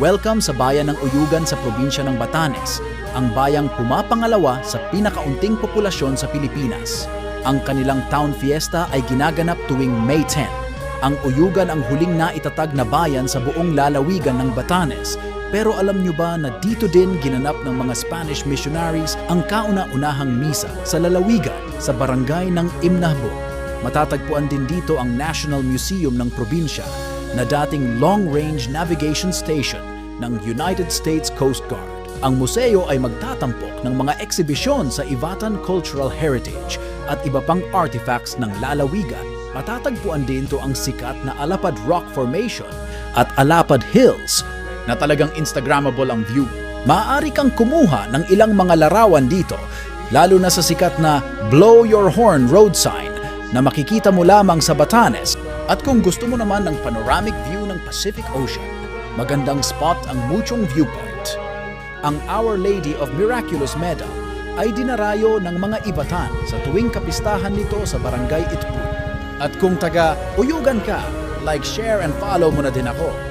Welcome sa bayan ng Uyugan sa probinsya ng Batanes, ang bayang pumapangalawa sa pinakaunting populasyon sa Pilipinas. Ang kanilang town fiesta ay ginaganap tuwing May 10. Ang Uyugan ang huling naitatag na bayan sa buong lalawigan ng Batanes. Pero alam nyo ba na dito din ginanap ng mga Spanish missionaries ang kauna-unahang misa sa lalawigan sa barangay ng Imnahbo. Matatagpuan din dito ang National Museum ng probinsya na dating long-range navigation station ng United States Coast Guard. Ang museo ay magtatampok ng mga eksibisyon sa Ivatan Cultural Heritage at iba pang artifacts ng lalawigan. Matatagpuan din to ang sikat na Alapad Rock Formation at Alapad Hills na talagang Instagrammable ang view. Maaari kang kumuha ng ilang mga larawan dito, lalo na sa sikat na Blow Your Horn road sign na makikita mo lamang sa Batanes. At kung gusto mo naman ng panoramic view ng Pacific Ocean, magandang spot ang Muchong Viewpoint. Ang Our Lady of Miraculous Medal ay dinarayo ng mga ibatan sa tuwing kapistahan nito sa Barangay Itpul. At kung taga Uyugan ka, like, share and follow mo na din ako